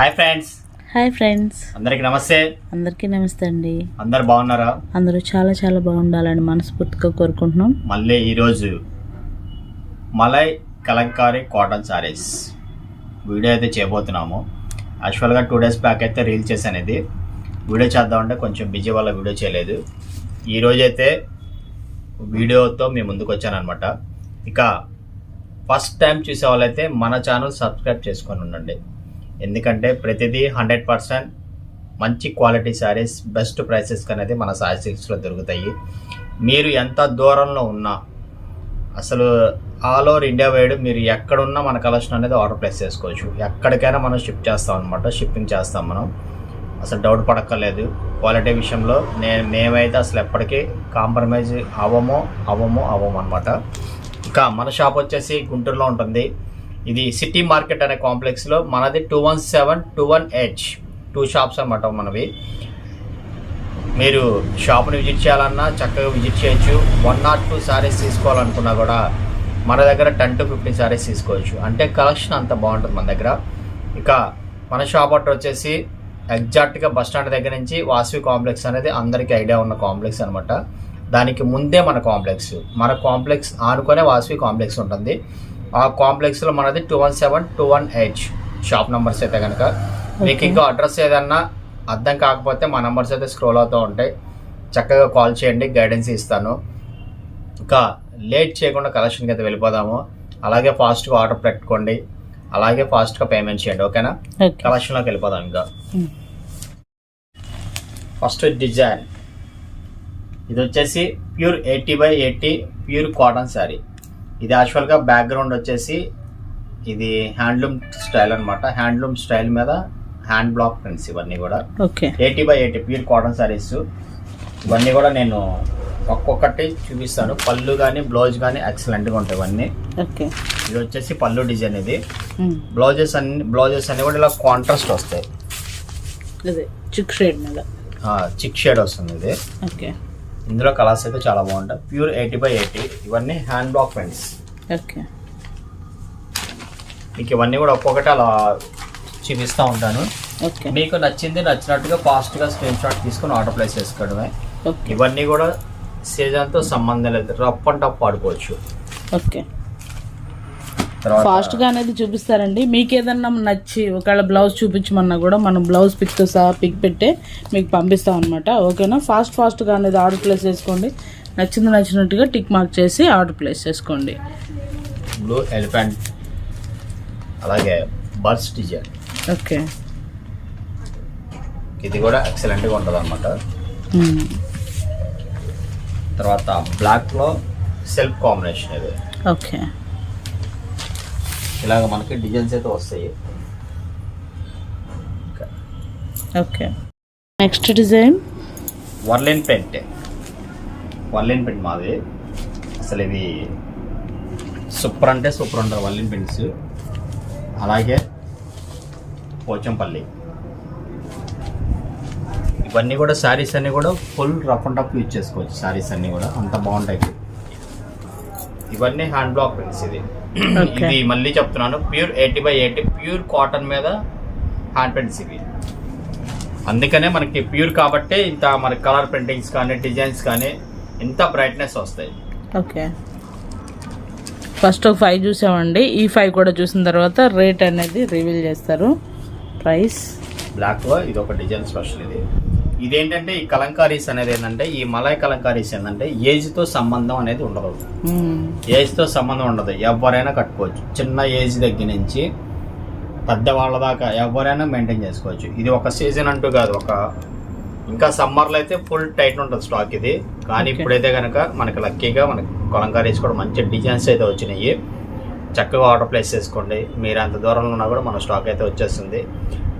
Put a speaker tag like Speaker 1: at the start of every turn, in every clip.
Speaker 1: Hi friends.
Speaker 2: Hi friends.
Speaker 1: అందరికి నమస్తే.
Speaker 2: అందరికీ నమస్తే అండి.
Speaker 1: అందరు బాగున్నారా?
Speaker 2: అందరూ చాలా చాలా బాగుండాలని మనస్ఫూర్తిగా కోరుకుంటున్నాం.
Speaker 1: మళ్ళీ ఈరోజు మలై కలంకారీ కాటన్ సారీస్ వీడియో అయితే చేయబోతున్నాము. యాక్చువల్గా టూ డేస్ బ్యాక్ అయితే రీల్ చేశాను ఇది. వీడియో చేద్దామంటే కొంచెం బిజీ వల్ల వీడియో చేయలేదు. ఈరోజు అయితే వీడియోతో మీ ముందుకు వచ్చానమాట ఇక ఫస్ట్ టైం చూసే వాళ్ళైతే మన ఛానల్ సబ్స్క్రైబ్ చేసుకొని ఉండండి. ఎందుకంటే ప్రతిదీ హండ్రెడ్ పర్సెంట్ మంచి క్వాలిటీ శారీస్ బెస్ట్ ప్రైసెస్ అనేది మన సాయి సిల్క్స్లో దొరుకుతాయి. మీరు ఎంత దూరంలో ఉన్నా అసలు ఆల్ ఓవర్ ఇండియా వైడ్ మీరు ఎక్కడున్నా మన కలెక్షన్ అనేది ఆర్డర్ ప్లేస్ చేసుకోవచ్చు. ఎక్కడికైనా మనం షిప్ చేస్తాం అనమాట షిప్పింగ్ చేస్తాం మనం. అసలు డౌట్ పడక్కర్లేదు. క్వాలిటీ విషయంలో నేను మేమైతే అసలు ఎప్పటికీ కాంప్రమైజ్ అవ్వమో అవ్వమో అవ్వము అనమాట ఇక మన షాప్ వచ్చేసి గుంటూరులో ఉంటుంది. ఇది సిటీ మార్కెట్ అనే కాంప్లెక్స్లో మనది two one seven two one H two shops అనమాట మనవి. మీరు షాప్ని విజిట్ చేయాలన్నా చక్కగా విజిట్ చేయొచ్చు. వన్ నాట్ టూ శారీస్ తీసుకోవాలనుకున్నా కూడా మన దగ్గర టెన్ టు ఫిఫ్టీన్ శారీస్ తీసుకోవచ్చు. అంటే కలెక్షన్ అంత బాగుంటుంది మన దగ్గర. ఇక మన షాప్ అట్ట వచ్చేసి ఎగ్జాక్ట్గా బస్ స్టాండ్ దగ్గర నుంచి వాసవి కాంప్లెక్స్ అనేది అందరికీ ఐడియా ఉన్న కాంప్లెక్స్ అనమాట దానికి ముందే మన కాంప్లెక్స్ మన కాంప్లెక్స్ ఆనుకునే వాసవి కాంప్లెక్స్ ఉంటుంది. ఆ కాంప్లెక్స్లో మనది two one seven two one H shop numbers అయితే కనుక మీకు ఇంకా అడ్రస్ ఏదన్నా అర్థం కాకపోతే మా నెంబర్స్ అయితే స్క్రోల్ అవుతూ ఉంటాయి. చక్కగా కాల్ చేయండి గైడెన్స్ ఇస్తాను. ఇంకా లేట్ చేయకుండా కలెక్షన్కి అయితే వెళ్ళిపోదాము. అలాగే ఫాస్ట్గా ఆర్డర్ పెట్టుకోండి. అలాగే ఫాస్ట్గా పేమెంట్ చేయండి ఓకేనా
Speaker 2: ఓకే.
Speaker 1: కలెక్షన్లోకి వెళ్ళిపోదాం ఇంకా. ఫస్ట్ డిజైన్ ఇది వచ్చేసి pure eighty by eighty pure cotton sari ఇది యాక్చువల్గా బ్యాక్గ్రౌండ్ వచ్చేసి ఇది హ్యాండ్లూమ్ స్టైల్ అనమాట హ్యాండ్లూమ్ స్టైల్ మీద హ్యాండ్ బ్లాక్ ప్రింట్స్ ఇవన్నీ కూడా. Eighty by eighty pure cotton saris ఇవన్నీ కూడా నేను ఒక్కొక్కటి చూపిస్తాను. పళ్ళు కానీ బ్లౌజ్ కానీ ఎక్సలెంట్గా ఉంటాయి ఇవన్నీ.
Speaker 2: ఓకే.
Speaker 1: ఇది వచ్చేసి పళ్ళు డిజైన్ ఇది. బ్లౌజెస్ అన్ని బ్లౌజెస్ అన్ని కూడా ఇలా కాంట్రాస్ట్ వస్తాయి.
Speaker 2: చిక్ షేడ్
Speaker 1: చిక్ షేడ్ వస్తుంది ఇది.
Speaker 2: ఓకే.
Speaker 1: ఇందులో కలర్స్ అయితే చాలా బాగుంటాయి. Pure eighty by eighty. ఇవన్నీ హ్యాండ్ బ్లాక్ పెన్స్.
Speaker 2: ఓకే.
Speaker 1: మీకు ఇవన్నీ కూడా ఒక్కొక్కటి అలా చూపిస్తూ ఉంటాను.
Speaker 2: ఓకే.
Speaker 1: మీకు నచ్చింది నచ్చినట్టుగా ఫాస్ట్గా స్క్రీన్ షాట్ తీసుకొని ఆర్డర్ ప్లేస్ చేసుకోవడమే.
Speaker 2: ఓకే.
Speaker 1: ఇవన్నీ కూడా సీజన్తో సంబంధం లేదు. రఫ్ అండ్ టఫ్ ఆడుకోవచ్చు.
Speaker 2: ఓకే. ఫాస్ట్గా అనేది చూపిస్తారండి. మీకు ఏదన్నా నచ్చి ఒకవేళ బ్లౌజ్ చూపించమన్నా కూడా మనం బ్లౌజ్ పిక్తో సహా పిక్ పెట్టే మీకు పంపిస్తాం అనమాట ఓకేనా ఫాస్ట్ ఫాస్ట్గా అనేది ఆర్డర్ ప్లేస్ చేసుకోండి. నచ్చింది నచ్చినట్టుగా టిక్ మార్క్ చేసి ఆర్డర్ ప్లేస్ చేసుకోండి.
Speaker 1: బ్లూ ఎలిఫెంట్ అలాగే బర్డ్స్ డిజైన్
Speaker 2: ఓకే.
Speaker 1: ఇది కూడా ఎక్సలెంట్గా ఉంటుంది అనమాట
Speaker 2: మ్మ్.
Speaker 1: తర్వాత బ్లాక్లో సెల్ఫ్ కాంబినేషన్ ఇది.
Speaker 2: ఓకే.
Speaker 1: ఇలాగ మనకి డిజైన్స్ అయితే వస్తాయి.
Speaker 2: Okay. Next design?
Speaker 1: వర్లిన్ paint. వర్లిన్ paint మాది. అసలు ఇవి సూపర్ అంటే సూపర్ ఉంటుంది వర్లిన్ పెయింట్స్. అలాగే పోచంపల్లి. ఇవన్నీ కూడా శారీస్ అన్నీ కూడా full rough and tough use చేసుకోవచ్చు. శారీస్ అన్నీ కూడా అంత బాగుంటాయి. ఇవన్నీ హ్యాండ్ బ్లాక్ ప్రింట్స్ ఇది. ఇది మళ్ళీ చెప్తున్నాను. Pure eighty by eighty pure cotton మీద హ్యాండ్ ప్రింట్స్ ఇవి. అందుకనే మనకి ప్యూర్ కాబట్టి ఇంత మనకి కలర్ ప్రింటింగ్స్ కానీ డిజైన్స్ కానీ ఇంత బ్రైట్నెస్ వస్తాయి.
Speaker 2: ఓకే ఫస్ట్ ఒక ఫైవ్ చూసామండి. ఈ ఫైవ్ కూడా చూసిన తర్వాత రేట్ అనేది రివీల్ చేస్తారు. ప్రైస్
Speaker 1: బ్లాక్లో ఇది ఒక డిజైన్ స్పెషల్ ఇది. ఇదేంటంటే ఈ కలంకారీస్ అనేది ఏంటంటే ఈ మలై కలంకారీస్ ఏంటంటే ఏజ్తో సంబంధం అనేది ఉండదు. ఏజ్తో సంబంధం ఉండదు. ఎవరైనా కట్టుకోవచ్చు. చిన్న ఏజ్ దగ్గర నుంచి పెద్దవాళ్ళ దాకా ఎవరైనా మెయింటైన్ చేసుకోవచ్చు. ఇది ఒక సీజన్ అంటూ కాదు. ఒక ఇంకా సమ్మర్లో అయితే ఫుల్ టైట్ ఉంటుంది స్టాక్ ఇది. కానీ. ఇప్పుడైతే కనుక మనకి లక్కీగా మనకి కలంకారీస్ కూడా మంచి డిజైన్స్ అయితే వచ్చినాయి. చక్కగా ఆర్డర్ ప్లేస్ చేసుకోండి. మీరు అంత దూరంలో ఉన్నా కూడా మన స్టాక్ అయితే వచ్చేస్తుంది.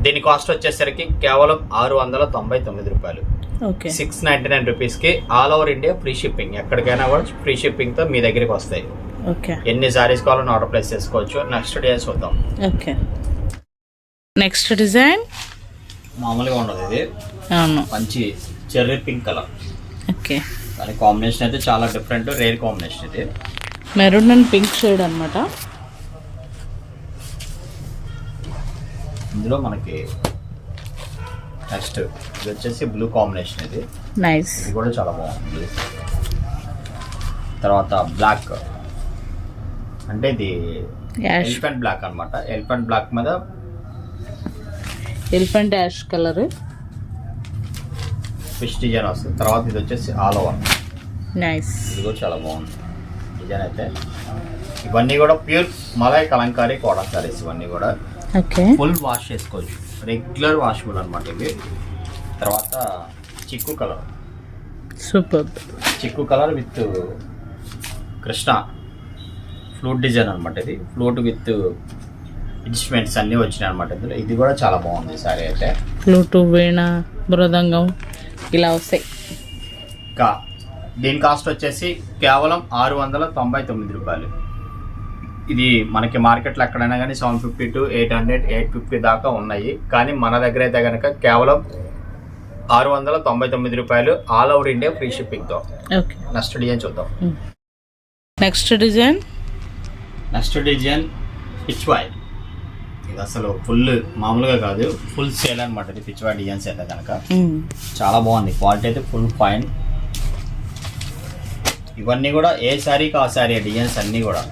Speaker 1: దీని కాస్ట్ వచ్చేసరికి కేవలం ఆరు వందల తొంభై తొమ్మిది రూపాయలు.
Speaker 2: ఓకే.
Speaker 1: సిక్స్ నైంటీ నైన్ రూపీస్కి all over India free shipping ఎక్కడికైనా కూడా ఫ్రీ షిప్పింగ్తో మీ దగ్గరికి వస్తాయి.
Speaker 2: ఓకే.
Speaker 1: ఎన్ని సారీస్ కావాలని ఆర్డర్ ప్లేస్ చేసుకోవచ్చు. నెక్స్ట్ డే చూద్దాం.
Speaker 2: ఓకే. నెక్స్ట్ డిజైన్
Speaker 1: మామూలుగా ఉండదు ఇది.
Speaker 2: అవును.
Speaker 1: మంచి చెర్రీ పింక్ కలర్
Speaker 2: ఓకే.
Speaker 1: కానీ కాంబినేషన్ అయితే చాలా డిఫరెంట్ రేర్ కాంబినేషన్ ఇది.
Speaker 2: మెరూన్ అండ్ పింక్ షేడ్ అనమాట
Speaker 1: ఇందులో మనకి నెక్స్ట్ ఇది వచ్చేసి బ్లూ కాంబినేషన్ ఇది.
Speaker 2: నైస్
Speaker 1: ఇది కూడా చాలా బాగుంది. తర్వాత బ్లాక్ అంటే ఇది ఎలిఫెంట్ బ్లాక్ అన్నమాట. ఎలిఫెంట్ బ్లాక్ మీద
Speaker 2: elephant ash colour
Speaker 1: fish design వస్తుంది. తర్వాత ఇది వచ్చేసి ఆల్ ఓవర్
Speaker 2: నైస్
Speaker 1: ఇది కూడా చాలా బాగుంది. డిజైన్ అయితే. ఇవన్నీ కూడా ప్యూర్ మలై కలంకారీ కాటన్ సారీస్ ఇవన్నీ కూడా.
Speaker 2: ఓకే.
Speaker 1: ఫుల్ వాష్ చేసుకోవచ్చు. రెగ్యులర్ వాషబుల్ అనమాట ఇవి. తర్వాత చిక్కు కలర్.
Speaker 2: సూపర్.
Speaker 1: చిక్కు colour with Krishna flute design అనమాట ఇది. ఫ్లూట్ విత్ ఇన్స్ట్రుమెంట్స్ అన్నీ వచ్చినాయి అనమాట ఇందులో. ఇది కూడా చాలా బాగుంది సారీ అయితే.
Speaker 2: ఫ్లూటు వీణ మృదంగం ఇలా వస్తాయి.
Speaker 1: ఇంకా దీని కాస్ట్ వచ్చేసి కేవలం ఆరు వందల తొంభై తొమ్మిది రూపాయలు. ఇది మనకి మార్కెట్లో ఎక్కడైనా కానీ seven fifty to eight hundred eight fifty దాకా ఉన్నాయి. కానీ మన దగ్గర అయితే కనుక కేవలం ఆరు వందల తొంభై తొమ్మిది రూపాయలు ఆల్ ఓవర్ ఇండియా ఫ్రీ షిప్పింగ్తో. నెక్స్ట్ డిజైన్ చూద్దాం.
Speaker 2: Next design?
Speaker 1: Next design Pichwai ఇది అసలు ఫుల్ మామూలుగా కాదు ఫుల్ సేల్ అనమాట ఇది పిచ్వాయ్ డిజైన్స్ అయితే కనుక చాలా బాగుంది. క్వాలిటీ అయితే ఫుల్ ఫైన్. ఇవన్నీ కూడా ఏ శారీకి ఆ శారీ డిజైన్స్ అన్నీ కూడా.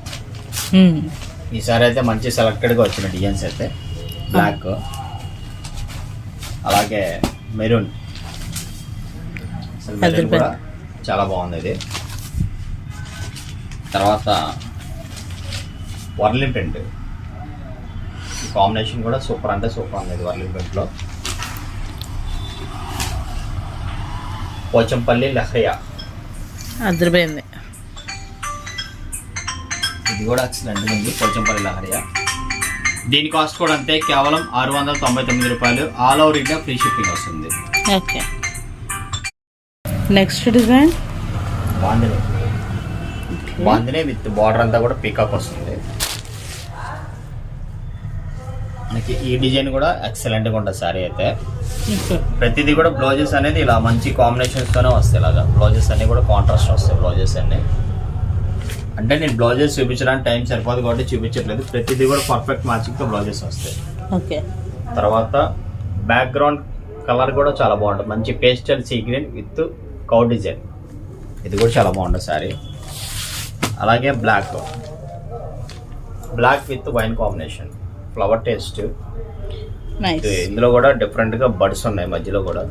Speaker 1: ఈ సారీ అయితే మంచి సెలెక్టెడ్గా వచ్చిన డిజైన్స్ అయితే. బ్లాక్ అలాగే మెరూన్. అసలు మెరూన్ కూడా చాలా బాగుంది ఇది. తర్వాత వర్లిన్ ప్రింట్. కాంబినేషన్ కూడా సూపర్ అంటే సూపర్ ఉంది ఇది వర్లిన్ ప్రింట్లో. పోచంపల్లి లహరియా.
Speaker 2: అదిరిపోయింది
Speaker 1: ఇది కూడా ఎక్సలెంట్ ఉంది పోచంపల్లి లహరియా దీని కాస్ట్ కూడా అంతే కేవలం ఆరు వందల తొంభై తొమ్మిది రూపాయలు. All over India free shipping వస్తుంది.
Speaker 2: Okay next design
Speaker 1: bandhani. Bandhani with border అంతా కూడా పీకాక్ వస్తుంది. మనకి ఈ డిజైన్ కూడా ఎక్సలెంట్గా ఉంటుంది సారీ అయితే. ప్రతిదీ కూడా బ్లౌజెస్ అనేది ఇలా మంచి కాంబినేషన్స్తోనే వస్తాయి ఇలాగా. బ్లౌజెస్ అన్నీ కూడా కాంట్రాస్ట్ వస్తాయి బ్లౌజెస్ అన్నీ. అంటే నేను బ్లౌజెస్ చూపించడానికి టైం సరిపోదు కాబట్టి చూపించట్లేదు. ప్రతిదీ కూడా పర్ఫెక్ట్ మ్యాచింగ్తో బ్లౌజెస్ వస్తాయి.
Speaker 2: ఓకే.
Speaker 1: తర్వాత బ్యాక్గ్రౌండ్ కలర్ కూడా చాలా బాగుంటుంది. మంచి pastel sea green with cow design ఇది కూడా చాలా బాగుంటుంది సారీ అలాగే block block with wine combination flower taste ఇందులో కూడా డిఫరెంట్గా బడ్స్ ఉన్నాయి మధ్యలో కూడా.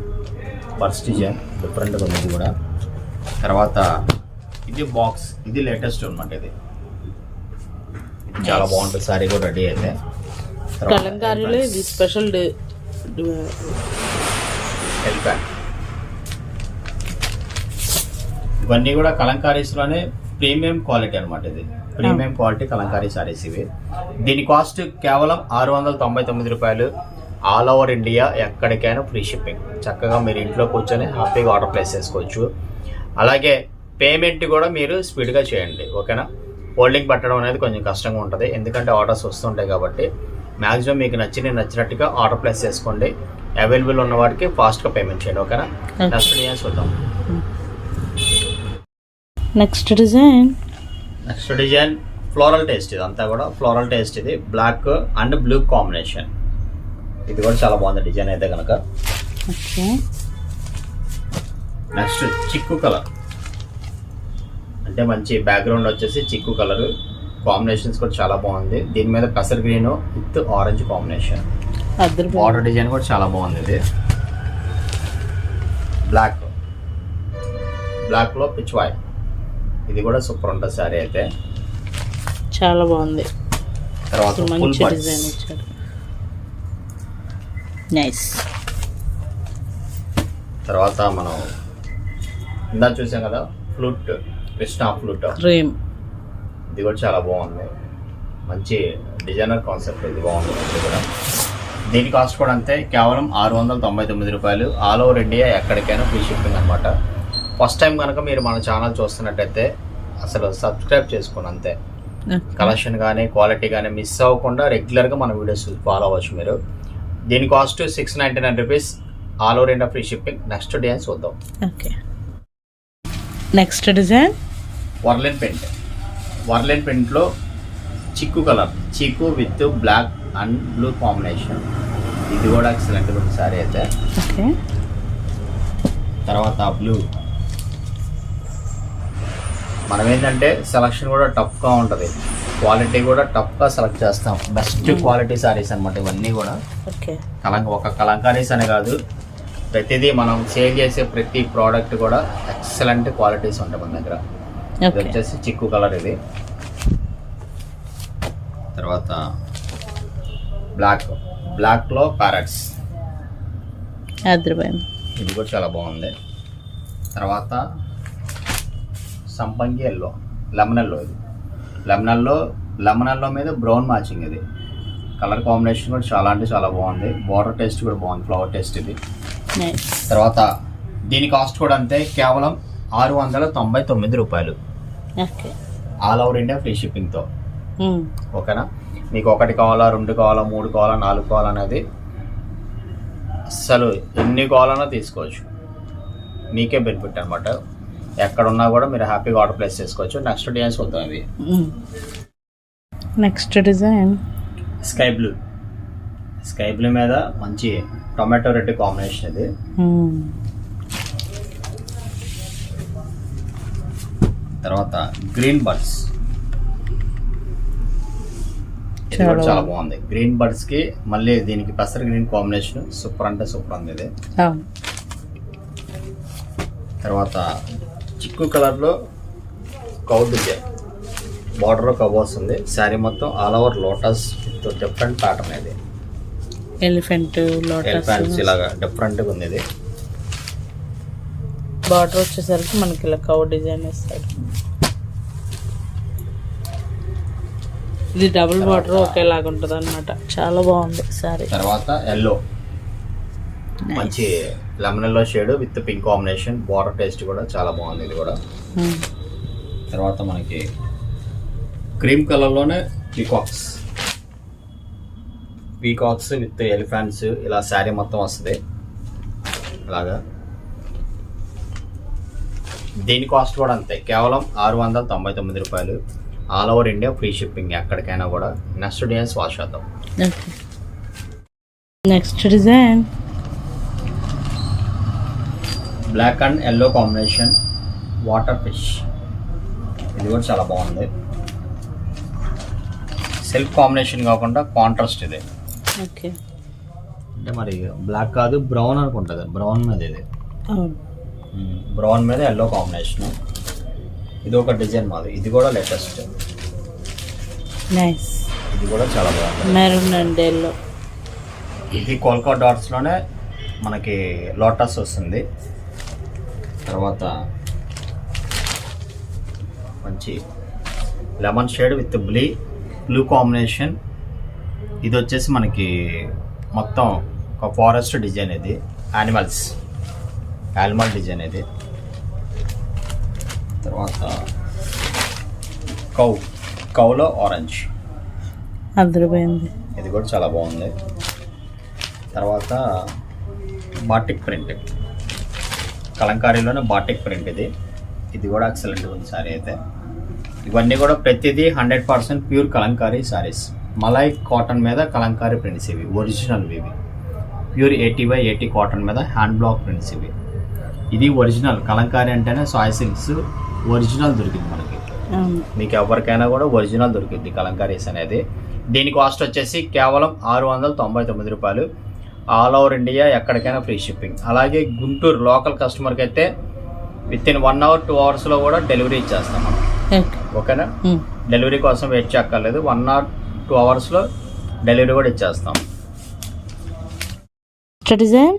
Speaker 1: బడ్స్ డిజైన్ డిఫరెంట్గా ఉంది కూడా. తర్వాత ఇది బాక్స్ ఇది లేటెస్ట్ అనమాట ఇది. చాలా. బాగుంటుంది సారీ కూడా రెడీ అయితే. తర్వాత
Speaker 2: కలంకారీలో ఇది స్పెషల్
Speaker 1: హెల్ప్యాక్ ఇవన్నీ కూడా కలంకారీస్లోనే ప్రీమియం క్వాలిటీ అనమాట ఇది. ప్రీమియం క్వాలిటీ కలంకారీ సారీస్ ఇవి. దీని కాస్ట్ కేవలం ఆరు వందల తొంభై తొమ్మిది రూపాయలు. ఆల్ ఓవర్ ఇండియా ఎక్కడికైనా ఫ్రీ షిప్పింగ్ చక్కగా మీరు ఇంట్లో కూర్చొని హ్యాపీగా ఆర్డర్ ప్లేస్ చేసుకోవచ్చు. అలాగే పేమెంట్ కూడా మీరు స్పీడ్గా చేయండి ఓకేనా? హోల్డింగ్ పట్టడం అనేది కొంచెం కష్టంగా ఉంటుంది. ఎందుకంటే ఆర్డర్స్ వస్తుంటాయి కాబట్టి మ్యాక్సిమం మీకు నచ్చిన నచ్చినట్టుగా ఆర్డర్ ప్లేస్ చేసుకోండి. అవైలబుల్ ఉన్న వాటికి ఫాస్ట్గా పేమెంట్ చేయండి ఓకేనా. నెక్స్ట్ డిజైన్ చూద్దాం.
Speaker 2: Next design
Speaker 1: next design floral taste ఇది. అంతా కూడా ఫ్లోరల్ టేస్ట్ ఇది. బ్లాక్ అండ్ బ్లూ కాంబినేషన్ ఇది కూడా చాలా బాగుంది డిజైన్ అయితే కనుక నెక్స్ట్ చిక్కు కలర్. అంటే మంచి బ్యాక్గ్రౌండ్ వచ్చేసి చిక్కు కలర్ కాంబినేషన్స్ కూడా చాలా బాగుంది. దీని మీద పెసర్ green with orange combination border design కూడా చాలా బాగుంది ఇది. బ్లాక్ బ్లాక్లో పిచ్ వాయ్ ఇది కూడా సూపర్ ఉంటుంది సారీ అయితే.
Speaker 2: చాలా బాగుంది.
Speaker 1: తర్వాత
Speaker 2: అసలు
Speaker 1: ఫుల్
Speaker 2: మంచి
Speaker 1: బడ్స్
Speaker 2: డిజైన్ ఇచ్చారు. నైస్
Speaker 1: తర్వాత మనం ఇందా చూసాం కదా ఫ్లూట్ కృష్ణ ఫ్లూట్
Speaker 2: క్రీమ్
Speaker 1: ఇది కూడా చాలా బాగుంది. మంచి డిజైనర్ కాన్సెప్ట్ ఇది బాగుంది. ఇది కూడా. దీని కాస్ట్ కూడా అంతే. కేవలం ఆరు వందల తొంభై తొమ్మిది రూపాయలు. ఆల్ ఓవర్ ఇండియా ఎక్కడికైనా ఫ్రీ షిప్పింగ్ అనమాట ఫస్ట్ టైం కనుక మీరు మన ఛానల్ చూస్తున్నట్టయితే అసలు సబ్స్క్రైబ్ చేసుకోండి అంతే. కలెక్షన్ కానీ క్వాలిటీ కానీ మిస్ అవ్వకుండా రెగ్యులర్గా మన వీడియోస్ ఫాలో అవ్వచ్చు మీరు. దీని cost six ninety nine rupees all over India free shipping next design చూద్దాం.
Speaker 2: ఓకే. నెక్స్ట్ డిజైన్
Speaker 1: వర్లెన్ పెయింట్ వర్లెన్ పెయింట్లో చిక్కు కలర్ చిక్కు with black and blue combination. ఇది కూడా ఎక్సలెంట్ ఉంది సారీ అయితే. తర్వాత బ్లూ. మనం ఏంటంటే సెలక్షన్ కూడా టఫ్గా ఉంటుంది. క్వాలిటీ కూడా టఫ్గా సెలెక్ట్ చేస్తాం. బెస్ట్ క్వాలిటీ సారీస్ అనమాట ఇవన్నీ కూడా. కలంక ఒక కలంకారీస్ అనే కాదు. ప్రతిదీ మనం సేల్ చేసే ప్రతి ప్రోడక్ట్ కూడా ఎక్సలెంట్ క్వాలిటీస్ ఉంటాయి మన దగ్గర. ఇది వచ్చేసి చిక్కు కలర్ ఇది. తర్వాత బ్లాక్ బ్లాక్లో ప్యారెట్స్ ఇది కూడా చాలా బాగుంది. తర్వాత సంపంగి ఎల్లో లెమన్ ఎల్లో ఇది. లెమన్ ఎల్లో లెమన్ ఎల్లో మీద బ్రౌన్ మ్యాచింగ్ ఇది. కలర్ కాంబినేషన్ కూడా చాలా అంటే చాలా బాగుంది. వాటర్ టేస్ట్ కూడా బాగుంది ఫ్లవర్ టేస్ట్ ఇది. తర్వాత దీని కాస్ట్ కూడా అంతే కేవలం ఆరు వందల తొంభై తొమ్మిది రూపాయలు. ఆల్ ఓవర్ ఇండియా ఫ్రీ షిప్పింగ్తో. ఓకేనా? మీకు ఒకటి కావాలా రెండు కావాలా మూడు కావాలా నాలుగు కావాలా అనేది అస్సలు ఎన్ని కావాలన్నా తీసుకోవచ్చు. మీకే బెనిఫిట్ అనమాట ఎక్కడ ఉన్నా కూడా మీరు హ్యాపీగా ఆర్డర్ ప్లేస్ చేసుకోవచ్చు. నెక్స్ట్ డిజైన్స్ వద్దాం ఇవి.
Speaker 2: Next design?
Speaker 1: Sky blue. Sky blue మీద మంచి టొమాటో రెడ్ కాంబినేషన్ ఇది. తర్వాత గ్రీన్ బర్డ్స్. ఇది కూడా
Speaker 2: చాలా
Speaker 1: బాగుంది. గ్రీన్ బర్డ్స్కి మళ్ళీ దీనికి పెసర గ్రీన్ కాంబినేషన్ సూపర్ అంటే సూపర్ ఉంది ఇది. తర్వాత చిక్కు కలర్లో కౌ డిజైన్ బార్డర్లో కవ్ వస్తుంది శారీ మొత్తం all over lotus with different pattern ఇది.
Speaker 2: Elephant lotus.
Speaker 1: ఎలిఫెంట్స్ ఇలాగా డిఫరెంట్గా ఉంది ఇది.
Speaker 2: బార్డర్ వచ్చేసరికి మనకి ఇలా కవ్ డిజైన్ ఇస్తాడు ఇది డబుల్ బార్డర్ ఒకేలాగా ఉంటుంది అనమాట చాలా బాగుంది సారీ.
Speaker 1: తర్వాత ఎల్లో మంచి lemon yellow shade with pink combination border taste కూడా చాలా బాగుంది ఇది కూడా. తర్వాత మనకి క్రీమ్ కలర్లోనే పీకాక్స్ పీకాక్స్ విత్ ఎలిఫెంట్స్ ఇలా శారీ మొత్తం వస్తుంది. ఇలాగా. దీని కాస్ట్ కూడా అంతే. కేవలం ఆరు వందల తొంభై తొమ్మిది రూపాయలు. All over India free shipping ఎక్కడికైనా కూడా. Next designs wash
Speaker 2: okay next design
Speaker 1: black and yellow combination water fish ఇది కూడా చాలా బాగుంది. సెల్ఫ్ కాంబినేషన్ కాకుండా కాంట్రాస్ట్ ఇది.
Speaker 2: ఓకే
Speaker 1: అంటే మరి బ్లాక్ కాదు బ్రౌన్ అనుకుంటుంది బ్రౌన్ మీద ఇది. బ్రౌన్ మీద ఎల్లో కాంబినేషన్ ఇది ఒక డిజైన్ మాది. ఇది కూడా లేటెస్ట్
Speaker 2: నైస్
Speaker 1: ఇది కూడా చాలా బాగుంది.
Speaker 2: మెరూన్ అండ్ ఎల్లో
Speaker 1: ఇది కోల్కా డాట్స్లోనే మనకి లోటస్ వస్తుంది. తర్వాత మంచి లెమన్ షేడ్ విత్ బ్లీ బ్లూ కాంబినేషన్ ఇది వచ్చేసి మనకి మొత్తం ఒక ఫారెస్ట్ డిజైన్ ఇది. యానిమల్స్ యానిమల్ డిజైన్ ఇది తర్వాత కౌ కౌలో ఆరెంజ్.
Speaker 2: అదిరిపోయింది.
Speaker 1: ఇది కూడా చాలా బాగుంది. తర్వాత బాటిక్ ప్రింట్. కలంకారీలోనే బాటిక్ ప్రింట్ ఇది. ఇది కూడా ఎక్సలెంట్ ఉంది సారీ అయితే. ఇవన్నీ కూడా ప్రతిదీ hundred percent pure Kalamkari saris. Malai cotton మీద కలంకారీ ప్రింట్స్ ఇవి ఒరిజినల్ ఇవి. Pure eighty by eighty cotton మీద హ్యాండ్ బ్లాక్ ప్రింట్స్ ఇవి. ఇది ఒరిజినల్. కలంకారీ అంటేనే సాయ్ సిల్క్స్ ఒరిజినల్ దొరికింది మనకి. మీకు ఎవరికైనా కూడా ఒరిజినల్ దొరికింది కలంకారీస్ అనేది. దీని కాస్ట్ వచ్చేసి కేవలం ఆరు వందల తొంభై తొమ్మిది రూపాయలు. ఆల్ ఓవర్ ఇండియా ఎక్కడికైనా ఫ్రీ షిప్పింగ్ అలాగే గుంటూరు లోకల్ కస్టమర్కి అయితే within one hour two అవర్స్లో కూడా డెలివరీ ఇచ్చేస్తాం మనం.
Speaker 2: ఓకే
Speaker 1: ఓకేనా. డెలివరీ కోసం వెయిట్ చేయక్కర్లేదు. వన్ అవర్ టూ అవర్స్లో డెలివరీ కూడా ఇచ్చేస్తాం.
Speaker 2: డిజైన్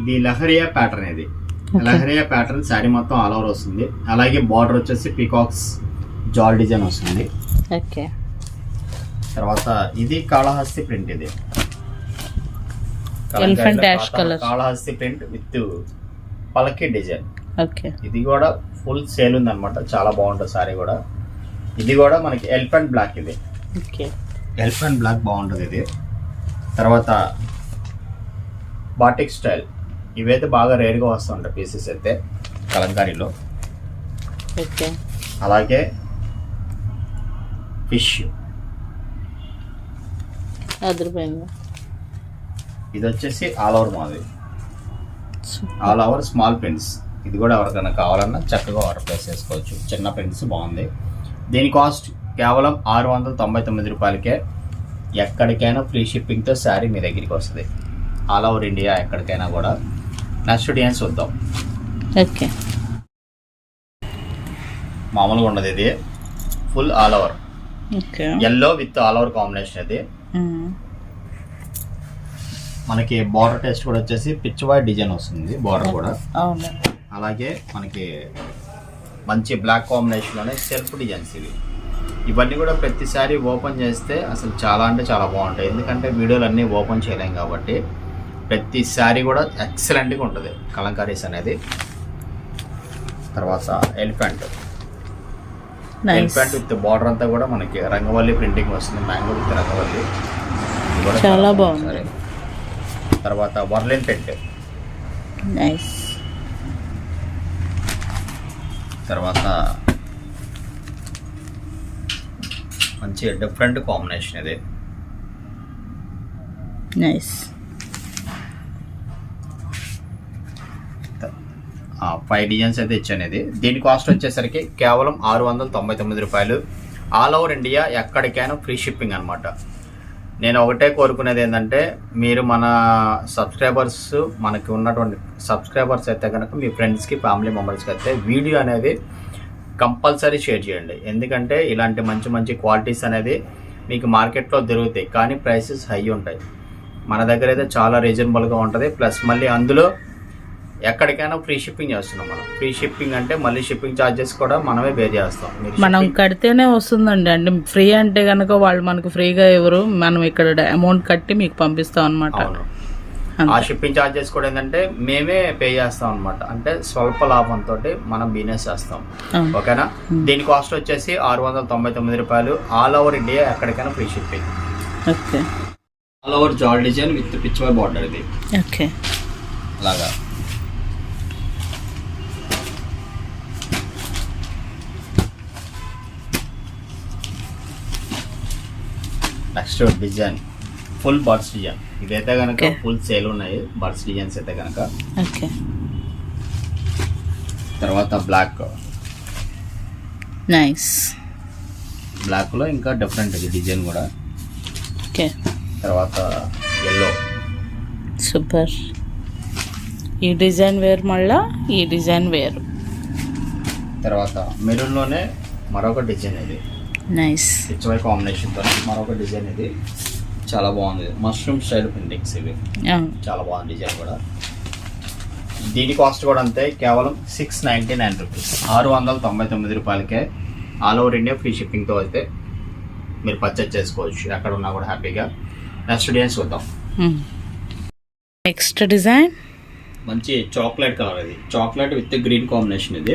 Speaker 1: ఇది లహరియా ప్యాటర్న్ ఇది. లహరియా ప్యాటర్న్ శారీ మొత్తం ఆల్ ఓవర్ వస్తుంది. అలాగే బార్డర్ వచ్చేసి పీకాక్స్ జాల్ డిజైన్ వస్తుంది.
Speaker 2: ఓకే.
Speaker 1: తర్వాత ఇది కాళహస్తి ప్రింట్ ఇది. కాళహస్తి ప్రింట్ విత్ పలకి డిజైన్
Speaker 2: ఓకే.
Speaker 1: ఇది కూడా ఫుల్ సేల్ ఉంది అనమాట చాలా బాగుంటుంది సారీ కూడా. ఇది కూడా మనకి ఎలిఫెంట్ బ్లాక్ ఇది.
Speaker 2: ఓకే.
Speaker 1: ఎలిఫెంట్ బ్లాక్ బాగుంటుంది ఇది. తర్వాత బాటిక్ స్టైల్ ఇవైతే బాగా రేర్గా వస్తుంటాయి పీసెస్ అయితే కలంకారీలో.
Speaker 2: ఓకే.
Speaker 1: అలాగే ఫిష్
Speaker 2: అదిరిపోయింది.
Speaker 1: ఇది వచ్చేసి ఆల్ ఓవర్ మాది ఆల్ ఓవర్ స్మాల్ ప్రింట్స్ ఇది కూడా ఎవరికైనా కావాలన్నా చక్కగా ఆర్డర్ ప్లేస్ చేసుకోవచ్చు. చిన్న ప్రింట్స్ బాగుంది. దీని కాస్ట్ కేవలం ఆరు వందల తొంభై తొమ్మిది రూపాయలకే ఎక్కడికైనా ఫ్రీ షిప్పింగ్తో శారీ మీ దగ్గరికి వస్తుంది. ఆల్ ఓవర్ ఇండియా ఎక్కడికైనా కూడా. నెక్స్ట్ డిజైన్స్ చూద్దాం
Speaker 2: ఓకే
Speaker 1: మామూలుగా ఉండదు ఇది. Full all over yellow with all over combination ఇది.
Speaker 2: మ్మ్.
Speaker 1: మనకి బార్డర్ టెస్ట్ కూడా వచ్చేసి పిచ్ వైట్ డిజైన్ వస్తుంది బార్డర్ కూడా. అలాగే మనకి మంచి బ్లాక్ కాంబినేషన్లోనే సెల్ఫ్ డిజైన్స్ ఇవి. ఇవన్నీ కూడా ప్రతిసారి ఓపెన్ చేస్తే అసలు చాలా అంటే చాలా బాగుంటాయి. ఎందుకంటే వీడియోలు అన్నీ ఓపెన్ చేయలేం కాబట్టి. ప్రతిసారి కూడా ఎక్సలెంట్గా ఉంటుంది. కలంకారీస్ అనేది. తర్వాత ఎలిఫెంట్. ఎలిఫెంట్ విత్ బార్డర్ అంతా కూడా మనకి రంగవల్లి ప్రింటింగ్ వస్తుంది మ్యాంగో విత్ రంగవల్లి.
Speaker 2: చాలా బాగుంది.
Speaker 1: తర్వాత వర్లిన్ పెంట్
Speaker 2: నైస్
Speaker 1: తర్వాత మంచి డిఫరెంట్ కాంబినేషన్ ఇది.
Speaker 2: నైస్
Speaker 1: ఫైవ్ డిజైన్స్ అయితే ఇచ్చాను ఇది దీని కాస్ట్ వచ్చేసరికి కేవలం ఆరు వందల తొంభై తొమ్మిది రూపాయలు. ఆల్ ఓవర్ ఇండియా ఎక్కడికైనా ఫ్రీ షిప్పింగ్ అనమాట నేను ఒకటే కోరుకునేది ఏంటంటే మీరు మన సబ్స్క్రైబర్స్ మనకి ఉన్నటువంటి సబ్స్క్రైబర్స్ అయితే కనుక మీ ఫ్రెండ్స్కి ఫ్యామిలీ మెంబర్స్కి అయితే వీడియో అనేది కంపల్సరీ షేర్ చేయండి. ఎందుకంటే ఇలాంటి మంచి మంచి క్వాలిటీస్ అనేది మీకు మార్కెట్లో దొరుకుతాయి. కానీ ప్రైసెస్ హై ఉంటాయి. మన దగ్గర అయితే చాలా రీజనబుల్గా ఉంటుంది. ప్లస్ మళ్ళీ అందులో ఎక్కడికైనా ఫ్రీ షిప్పింగ్ చేస్తున్నాం మనం. ఫ్రీ షిప్పింగ్ అంటే మళ్ళీ షిప్పింగ్ ఛార్జెస్ కూడా మనమే పే చేస్తాం.
Speaker 2: మనం కడితేనే వస్తుందండి. అంటే ఫ్రీ అంటే కనుక వాళ్ళు మనకు ఫ్రీగా ఎవరు మనం ఇక్కడ అమౌంట్ కట్టి మీకు పంపిస్తాం అనమాట
Speaker 1: ఆ షిప్పింగ్ ఛార్జెస్ కూడా ఏంటంటే మేమే పే చేస్తాం అనమాట అంటే స్వల్ప లాభంతో మనం బిజినెస్ చేస్తాం. ఓకేనా? దీని కాస్ట్ వచ్చేసి ఆరు వందల తొంభై తొమ్మిది రూపాయలు. ఆల్ ఓవర్ ఇండియా ఎక్కడికైనా free shipping
Speaker 2: okay.
Speaker 1: All over జాల్ డిజైన్ విత్ పిచ్ బార్డర్ ఇది.
Speaker 2: ఓకే.
Speaker 1: అలాగా. Next design full birds design ఇదైతే కనుక. ఫుల్ సేల్ ఉన్నాయి. బర్డ్స్ డిజైన్స్ అయితే కనుక
Speaker 2: ఓకే
Speaker 1: తర్వాత బ్లాక్
Speaker 2: నైస్
Speaker 1: బ్లాక్లో ఇంకా డిఫరెంట్ ఇది డిజైన్ కూడా.
Speaker 2: ఓకే
Speaker 1: తర్వాత ఎల్లో
Speaker 2: సూపర్ ఈ డిజైన్ వేరు మళ్ళా ఈ డిజైన్ వేరు.
Speaker 1: తర్వాత మెరూన్లోనే మరొక డిజైన్ ఇది.
Speaker 2: నైస్
Speaker 1: పిచ్ వై కాంబినేషన్తో మరొక డిజైన్ ఇది. చాలా బాగుంది. మష్రూమ్ స్టైల్ ప్రింటింగ్స్ ఇవి. చాలా బాగుంది డిజైన్ కూడా. దీని కాస్ట్ కూడా అంతే. కేవలం సిక్స్ నైంటీ నైన్ రూపీస్ ఆరు వందల తొంభై తొమ్మిది రూపాయలకే ఆల్ ఓవర్ ఇండియా ఫ్రీ షిప్పింగ్తో అయితే మీరు పర్చేజ్ చేసుకోవచ్చు. ఎక్కడ ఉన్నా కూడా హ్యాపీగా. నెక్స్ట్ డిజైన్స్ చూద్దాం.
Speaker 2: నెక్స్ట్ డిజైన్
Speaker 1: మంచి చాక్లెట్ కలర్ ఇది. చాక్లెట్ విత్ గ్రీన్ కాంబినేషన్ ఇది.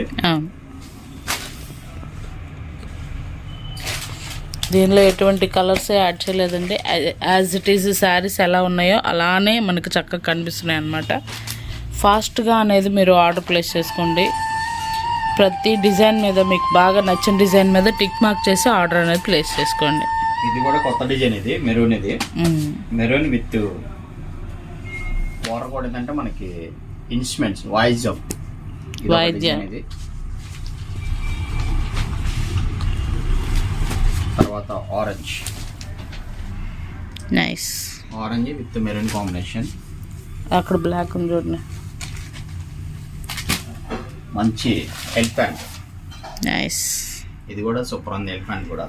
Speaker 2: దీనిలో ఎటువంటి కలర్స్ యాడ్ చేయలేదండి. యాజ్ ఇట్ ఈస్ శారీస్ ఎలా ఉన్నాయో అలానే మనకు చక్కగా కనిపిస్తున్నాయి అన్నమాట. ఫాస్ట్గా అనేది మీరు ఆర్డర్ ప్లేస్ చేసుకోండి. ప్రతి డిజైన్ మీద మీకు బాగా నచ్చిన డిజైన్ మీద టిక్ మార్క్ చేసి ఆర్డర్ అనేది ప్లేస్ చేసుకోండి.
Speaker 1: ఇది కూడా కొత్త డిజైన్ ఇది మెరూన్ ఇది. మెరూన్ విత్ వాటర్ కూడా ఏంటంటే మనకి ఇన్స్ట్రుమెంట్స్ ఒక
Speaker 2: వాయిద్యం.
Speaker 1: ఇది. తర్వాత orange
Speaker 2: nice
Speaker 1: orange with maroon combination
Speaker 2: అక్కడ బ్లాక్ ఉంది చూడండి
Speaker 1: మంచి ఎలిఫెంట్
Speaker 2: నైస్
Speaker 1: ఇది కూడా సూపర్ ఉంది ఎలిఫెంట్ కూడా.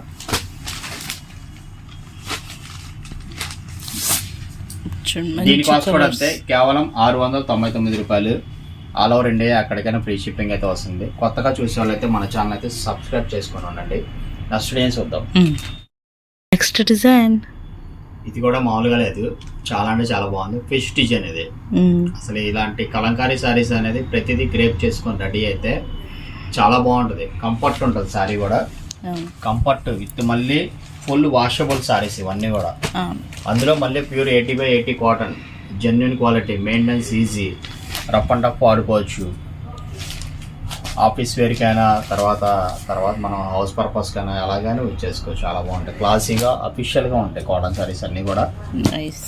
Speaker 2: చూడండి
Speaker 1: దీని కాస్ట్ కూడా కేవలం ఆరు వందల తొంభై తొమ్మిది రూపాయలు. ఆల్ ఓవర్ ఇండియా ఎక్కడికైనా ఫ్రీ షిప్పింగ్ అయితే వస్తుంది. కొత్తగా చూసే వాళ్ళైతే మన ఛానల్ అయితే సబ్స్క్రైబ్ చేసుకొని ఉండండి. నెక్స్ట్ డేస్ చూద్దాం.
Speaker 2: Next design.
Speaker 1: ఇది కూడా మామూలుగా లేదు. చాలా అంటే చాలా బాగుంది. ఫిష్ డిజైన్ ఇది. అసలు ఇలాంటి కలంకారీ సారీస్ అనేది ప్రతిదీ గ్రేప్ చేసుకొని రెడీ అయితే చాలా బాగుంటుంది. కంఫర్ట్ ఉంటుంది సారీ కూడా. కంఫర్ట్ విత్ మళ్ళీ ఫుల్ వాషబుల్ సారీస్ ఇవన్నీ కూడా. అందులో మళ్ళీ pure eighty by eighty cotton genuine quality maintenance easy rough and tough వాడుకోవచ్చు. ఆఫీస్ వేర్కైనా తర్వాత తర్వాత మనం హౌస్ పర్పస్కైనా ఎలాగైనా యూజ్ చేసుకోవచ్చు. చాలా బాగుంటాయి. క్లాసీగా అఫీషియల్గా ఉంటాయి కాటన్ సారీస్ అన్నీ కూడా.
Speaker 2: నైస్.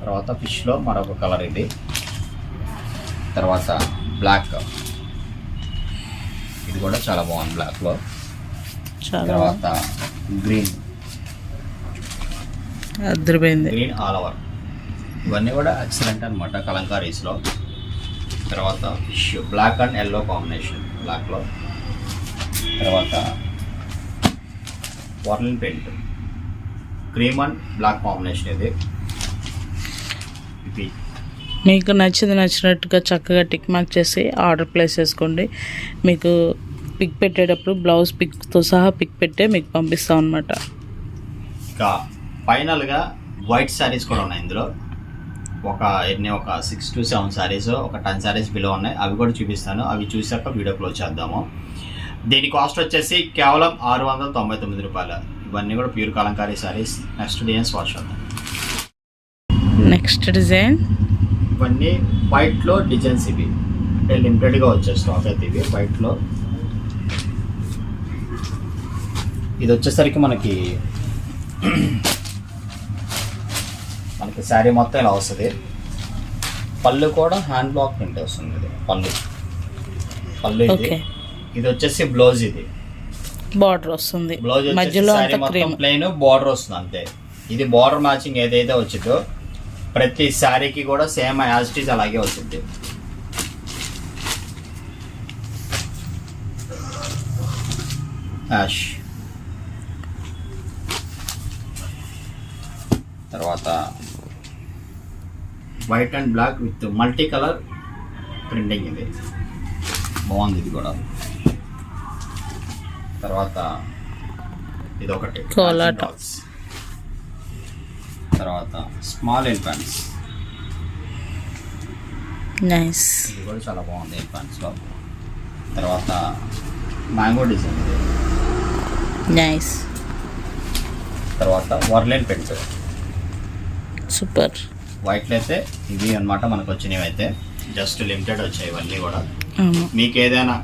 Speaker 1: తర్వాత ఫిష్లో మరొక కలర్ ఇది. తర్వాత బ్లాక్. ఇది కూడా చాలా బాగుంది బ్లాక్లో. తర్వాత గ్రీన్.
Speaker 2: అద్దరిపోయింది.
Speaker 1: Green all over. ఇవన్నీ కూడా ఎక్సలెంట్ అనమాట కలంకారీస్లో. తర్వాత బ్లాక్ అండ్ ఎల్లో కాంబినేషన్ బ్లాక్లో తర్వాత వర్లిన్ paint cream and black combination ఇది. ఇది
Speaker 2: మీకు నచ్చింది నచ్చినట్టుగా చక్కగా టిక్ మార్క్ చేసి ఆర్డర్ ప్లేస్ చేసుకోండి. మీకు పిక్ పెట్టేటప్పుడు బ్లౌజ్ పిక్తో సహా పిక్ పెట్టే మీకు పంపిస్తాం అనమాట
Speaker 1: ఇంకా ఫైనల్గా వైట్ శారీస్ కూడా ఉన్నాయి ఇందులో. ఒక ఎన్ని ఒక సిక్స్ టు సెవెన్ శారీస్ ఒక టెన్ శారీస్ బిలో ఉన్నాయి. అవి కూడా చూపిస్తాను. అవి చూసాక వీడియో క్లోజ్ చేద్దాము. దీని కాస్ట్ వచ్చేసి కేవలం ఆరు వందల తొంభై తొమ్మిది రూపాయలు. ఇవన్నీ కూడా pure Kalamkari saris next designs watch చేద్దాం.
Speaker 2: నెక్స్ట్ డిజైన్
Speaker 1: ఇవన్నీ వైట్లో డిజైన్స్ ఇవి. అంటే లిమిటెడ్గా వచ్చే స్టాక్ అయితే ఇవి వైట్లో ఇది వచ్చేసరికి మనకి మనకి శారీ మొత్తం ఇలా వస్తుంది. పళ్ళు కూడా హ్యాండ్ బ్లాక్ ప్రింట్ వస్తుంది ఇది పళ్ళు. పళ్ళు ఇది. ఇది వచ్చేసి బ్లౌజ్ ఇది.
Speaker 2: బార్డర్ వస్తుంది.
Speaker 1: బ్లౌజ్
Speaker 2: మధ్యలో
Speaker 1: మొత్తం ప్లెయిన్ బార్డర్ వస్తుంది అంతే. ఇది బార్డర్ మ్యాచింగ్ ఏదైతే వచ్చిందో ప్రతి శారీకి కూడా సేమ్ యాజిటీస్ అలాగే వచ్చింది యాష్ తర్వాత white and black with multi colour printing ఇది. బాగుంది ఇది కూడా. తర్వాత ఇది ఒకటి. తర్వాత స్మాల్ ఎలిఫెంట్స్
Speaker 2: నైస్
Speaker 1: ఇది కూడా చాలా బాగుంది ఎలిఫెంట్స్లో తర్వాత మ్యాంగో డిజైన్ ఇది.
Speaker 2: నైస్
Speaker 1: తర్వాత వర్లెన్ పెన్స్
Speaker 2: సూపర్
Speaker 1: వైట్లో అయితే ఇవి అన్నమాట మనకు వచ్చినవి అయితే. జస్ట్ లిమిటెడ్ వచ్చాయి ఇవన్నీ కూడా. మీకు ఏదైనా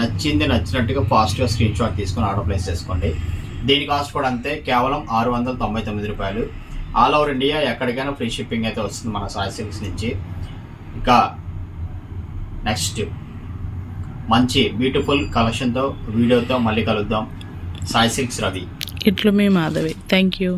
Speaker 1: నచ్చింది నచ్చినట్టుగా ఫాస్ట్గా స్క్రీన్ షాట్ తీసుకొని ఆర్డర్ ప్లేస్ చేసుకోండి. దీని కాస్ట్ కూడా అంతే. కేవలం ఆరు వందల తొంభై తొమ్మిది రూపాయలు. ఆల్ ఓవర్ ఇండియా ఎక్కడికైనా ఫ్రీ షిప్పింగ్ అయితే వస్తుంది మన సాయి సిల్క్స్ నుంచి. ఇంకా నెక్స్ట్ మంచి బ్యూటిఫుల్ కలెక్షన్తో వీడియోతో మళ్ళీ కలుద్దాం. సాయి సిల్క్స్ రవి.
Speaker 2: ఇట్లు మీ మాధవి. Thank you